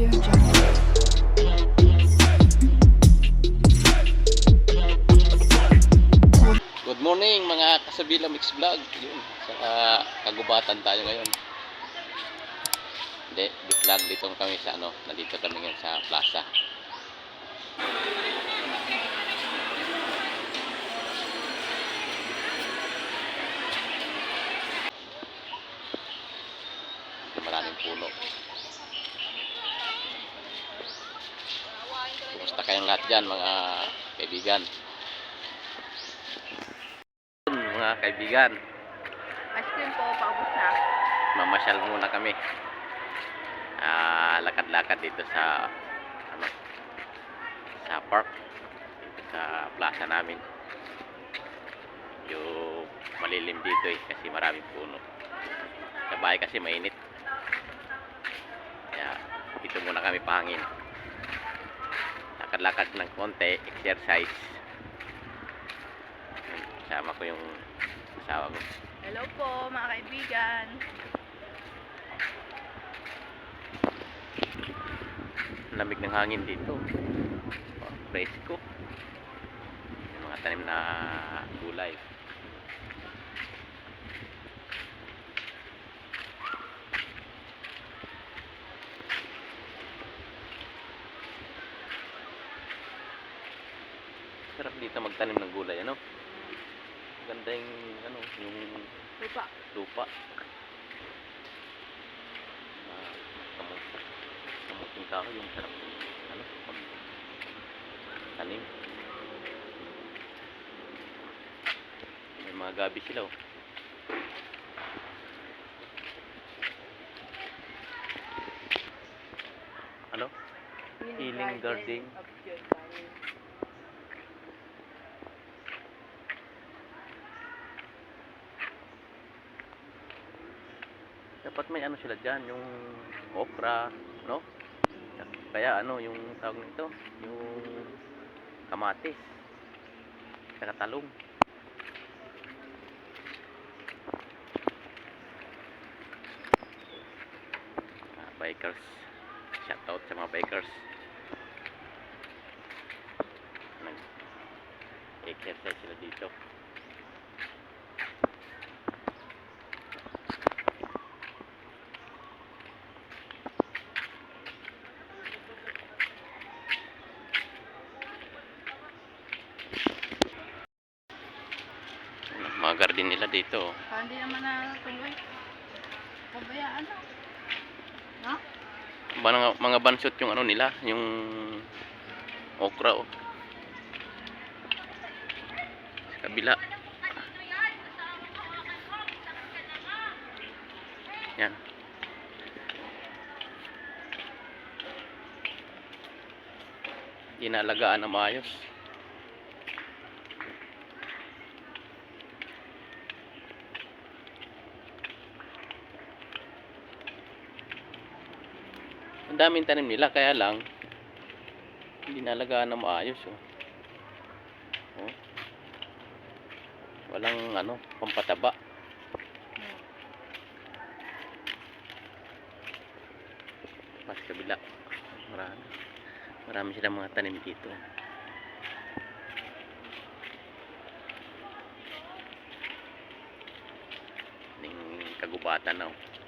Good morning mga kasabila mix vlog. Sa ah, kagubatan tayo ngayon. Hindi, di vlog dito kami sa ano, nandito kami ngayon sa plaza. Maraming puno. Kumusta kayong lahat dyan mga kaibigan? mga kaibigan, Ice cream po, paubos na. mamasyal muna kami. Ah, lakad-lakad dito sa ano sa park dito sa plaza namin. Yung malilim dito eh kasi maraming puno. Sa bahay kasi mainit. Kaya dito muna kami pahangin. Lakad-lakad ng konti, exercise. Kasama ko yung asawa ko. Hello po, mga kaibigan. lamig ng hangin dito. Oh. Yung mga tanim na gulay. Sarap dito magtanim ng gulay, ano? Ganda yung, ano, yung Lupa. lupa. Ah, kamot kamuting kahoy yung sarap ano pag tanim may mga gabi sila oh ano Healing garden. of dapat may ano sila dyan yung okra no? Kaya ano yung tawag nito yung kamatis saka talong. Ah, bikers. Shout out sa mga bikers. Nag exercise sila dito mga garden nila dito oh. Parang di naman na tuloy. Pabayaan na. No? mga, mga bansot yung ano nila, yung okra oh. Sa kabila. Yan. Inalagaan na maayos. Ang daming tanim nila, kaya lang hindi nalagaan na maayos oh. oh. Walang ano, pampataba. Pas kabila. Marami. Marami silang mga tanim dito. Ning kagubatan na oh.